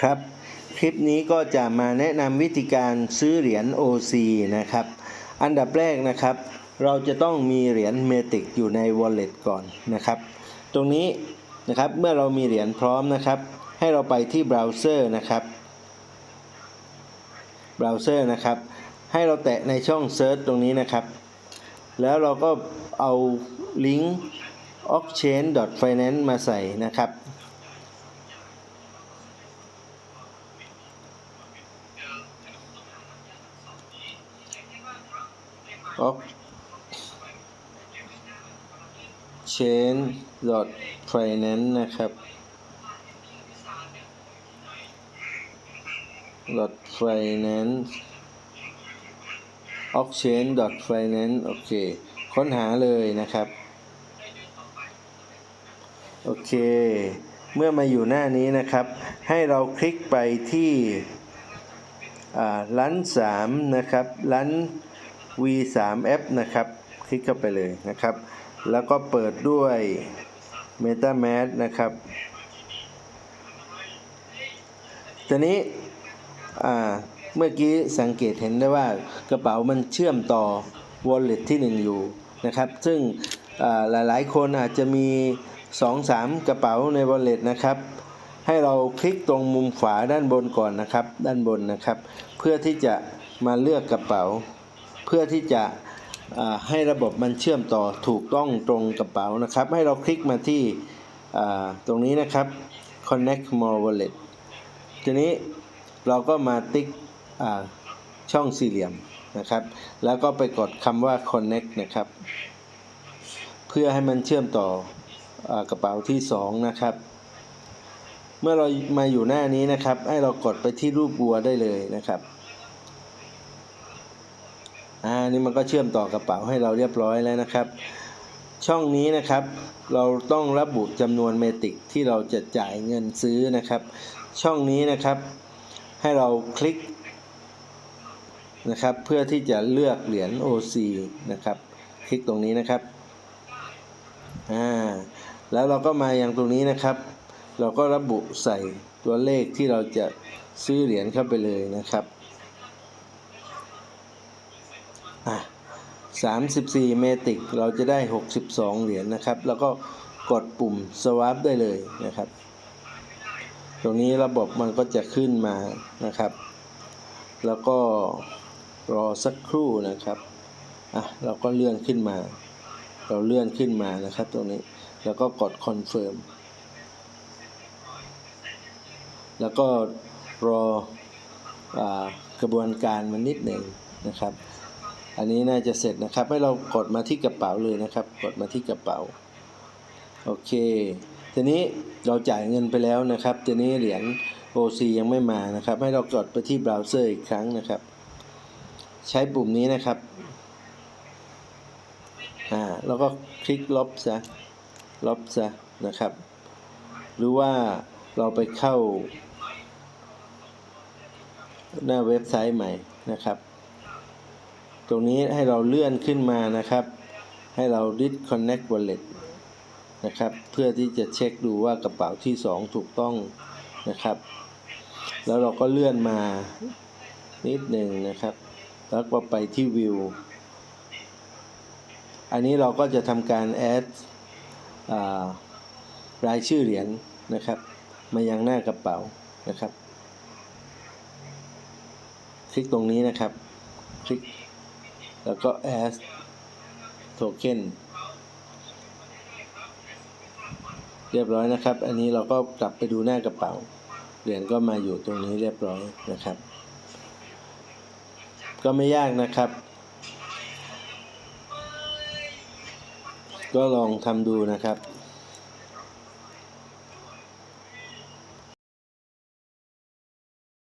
ครับ คลิปนี้ก็จะมาแนะนำวิธีการซื้อเหรียญ OC นะครับ อันดับแรกนะครับ เราจะต้องมีเหรียญเมติกอยู่ใน Wallet ก่อนนะครับ ตรงนี้นะครับเมื่อเรามีเหรียญพร้อมนะครับ ให้เราไปที่เบราว์เซอร์นะครับเบราว์เซอร์นะครับ ให้เราแตะในช่อง Search ตรงนี้นะครับ แล้วเราก็เอาลิงก์ ochange.finance มาใส่นะครับ of chain dot finance นะครับ dot finance of chain dot finance โอเค ค้นหาเลยนะครับ โอเค เมื่อมาอยู่หน้านี้นะครับ ให้เราคลิกไปที่อ่าร้าน3นะครับร้าน V3F นะครับ คลิกเข้าไปเลยนะครับ แล้วก็เปิดด้วย MetaMask นะครับทีนี้เมื่อกี้สังเกตเห็นได้ว่ากระเป๋ามันเชื่อมต่อ Wallet ที่ 1 อยู่นะครับ ซึ่งอ่าหลายๆ คนอาจจะมี 2-3 กระเป๋าใน Wallet นะครับให้เราคลิกตรงมุมขวาด้านบนก่อนนะครับ ด้านบนนะครับ เพื่อที่จะมาเลือกกระเป๋า พื่อที่จะให้ระบบมันเชื่อมต่อถูกต้องตรงกระเป๋านะครับ ให้เราคลิกมาที่ตรงนี้นะครับ connect more wallet ทีนี้เราก็มาติ๊กช่องสี่เหลี่ยมนะครับ แล้วก็ไปกดคำว่า connect นะครับ เพื่อให้มันเชื่อมต่ออกระเป๋าที่ 2 นะครับ เมื่อเรามาอยู่หน้านี้นะครับ ให้เรากดไปที่รูปบัวได้เลยนะครับ อ่านี่มันก็เชื่อมต่อกระเป๋าให้เราเรียบร้อยแล้วนะครับ ช่องนี้นะครับ เราต้องระบุจำนวนเมติกที่เราจะจ่ายเงินซื้อนะครับ ช่องนี้นะครับ ให้เราคลิกนะครับ เพื่อที่จะเลือกเหรียญ OC นะครับ คลิกตรงนี้นะครับอ่าแล้วเราก็มาอย่างตรงนี้นะครับ เราก็ระบุใส่ตัวเลขที่เราจะซื้อเหรียญเข้าไปเลยนะครับ อะ34 เมติกเราจะได้ 62 เหรียญนะครับ แล้วก็กดปุ่ม swap ได้เลยนะครับ ตรงนี้ระบบมันก็จะขึ้นมานะครับ แล้วก็รอสักครู่นะครับอะเราก็เลื่อนขึ้นมา เราเลื่อนขึ้นมานะครับ ตรงนี้แล้วก็กด confirm แล้วก็รออกระบวนการมันนิดหนึ่งนะครับ อันนี้น่าจะเสร็จนะครับ ให้เรากดมาที่กระเป๋าเลยนะครับ กดมาที่กระเป๋า โอเค ทีนี้เราจ่ายเงินไปแล้วนะครับ ทีนี้เหรียญ OC ยังไม่มานะครับ ให้เรากดไปที่เบราว์เซอร์อีกครั้งนะครับ ใช้ปุ่มนี้นะครับ อ่า แล้วก็คลิกลบซะ ลบซะนะครับ หรือว่าเราไปเข้า หน้าเว็บไซต์ใหม่นะครับ ตรงนี้ให้เราเลื่อนขึ้นมานะครับ ให้เรา disconnect wallet นะครับ เพื่อที่จะเช็คดูว่ากระเป๋าที่ 2 ถูกต้องนะครับ แล้วเราก็เลื่อนมานิดหนึ่งนะครับ แล้วก็ไปที่ view อันนี้เราก็จะทำการ add อ่ารายชื่อเหรียญนะครับ มายังหน้ากระเป๋านะครับ คลิกตรงนี้นะครับ คลิก แล้วก็ as token เรียบร้อยนะครับ อันนี้เราก็กลับไปดูหน้ากระเป๋า เหรียญก็มาอยู่ตรงนี้เรียบร้อยนะครับ ก็ไม่ยากนะครับ ก็ลองทำดูนะครับ